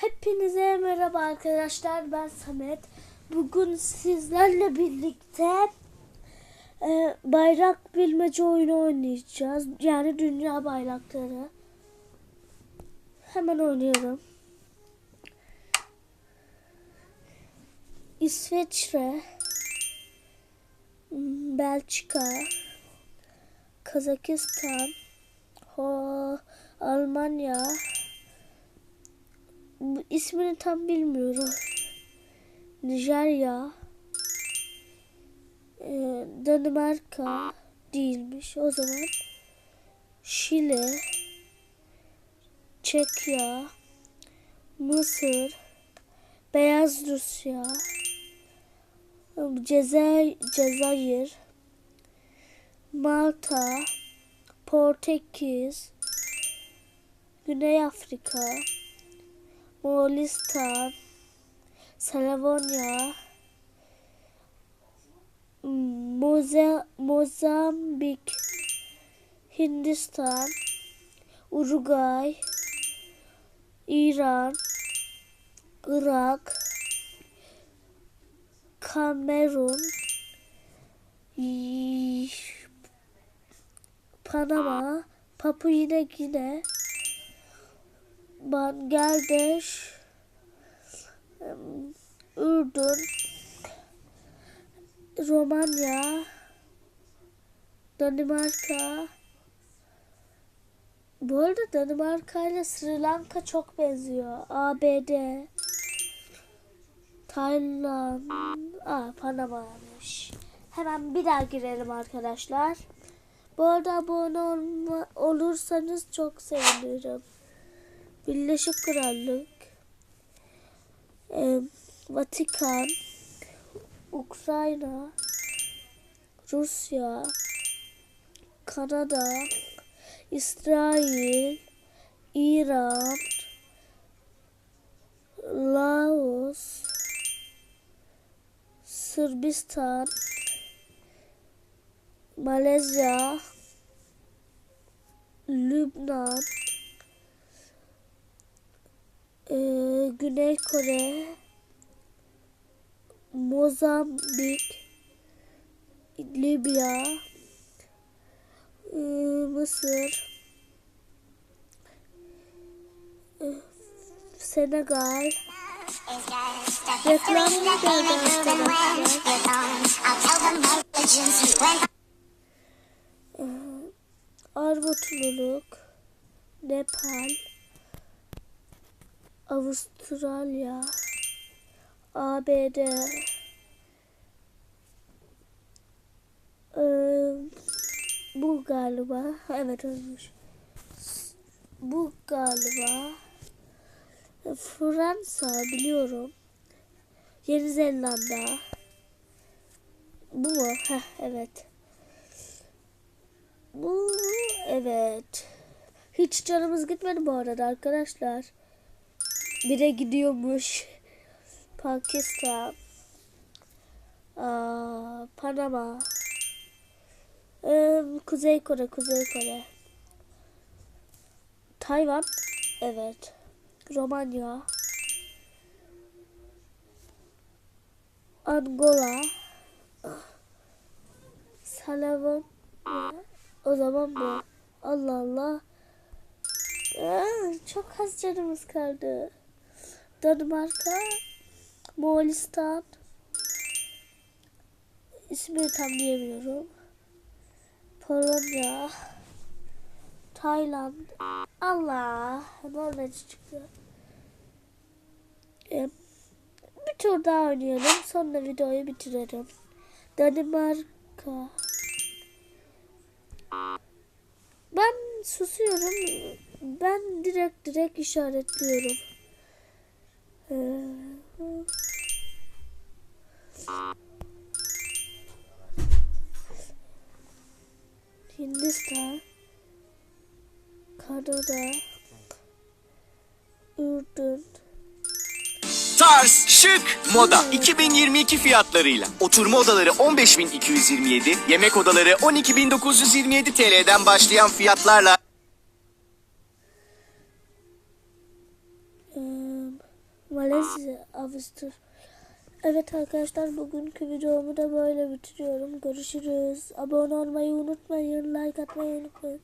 Hepinize merhaba arkadaşlar. Ben Samet. Bugün sizlerle birlikte e, bayrak bilmece oyunu oynayacağız. Yani dünya bayrakları. Hemen oynuyorum. İsveçre, Belçika, Kazakistan, Ho, Almanya, ismini tam bilmiyorum. Nijerya, e, Danimarka değilmiş o zaman. Şili, Çekya, Mısır, Beyaz Rusya, Cezayir, Cezayir, Malta, Portekiz, Güney Afrika, Moğolistan, Slavonya, Moza, Mozambik, Hindistan, Uruguay, İran, Irak, Kamerun, Panama, Papua Yine Gine, Bangladeş, Ürdün, Romanya, Danimarka. Bu arada Danimarka ile Sri Lanka çok benziyor. ABD, Tayland, Aa, Panama'ymış. Hemen bir daha girelim arkadaşlar. Bu arada abone olursanız çok sevinirim. Birleşik Krallık, e, Vatikan, Ukrayna, Rusya, Kanada, İsrail, İran, Laos, Sırbistan, Malezya, Lübnan, e, Güney Kore, Mozambik, Libya, e, Mısır, Senegal, Reklam mı geldi arkadaşlar? E, Arnavutluk, Nepal, Avustralya, ABD, Ee, bu galiba. Evet olmuş. Bu galiba. Fransa biliyorum. Yeni Zelanda. Bu mu? Heh, evet. Bu evet. Hiç canımız gitmedi bu arada arkadaşlar. Bire gidiyormuş. Pakistan. Aa, Panama. Ee, Kuzey Kore, Kuzey Kore. Tayvan. Evet. Romanya. Angola. Salavan. O zaman bu. Allah Allah. Aa, çok az canımız kaldı. Danimarka. Moğolistan. İsmini tam diyemiyorum. Polonya. Tayland. Allah. Norveç çıktı. Ee, bir tur daha oynayalım. Sonra videoyu bitirelim. Danimarka. Ben susuyorum. Ben direkt direkt işaretliyorum. Hindistan, Kanada, Ürdün, Tarz, şık, moda 2022 fiyatlarıyla. Oturma odaları 15.227, yemek odaları 12.927 TL'den başlayan fiyatlarla Malezya Avustur. Evet arkadaşlar bugünkü videomu da böyle bitiriyorum. Görüşürüz. Abone olmayı unutmayın. Like atmayı unutmayın.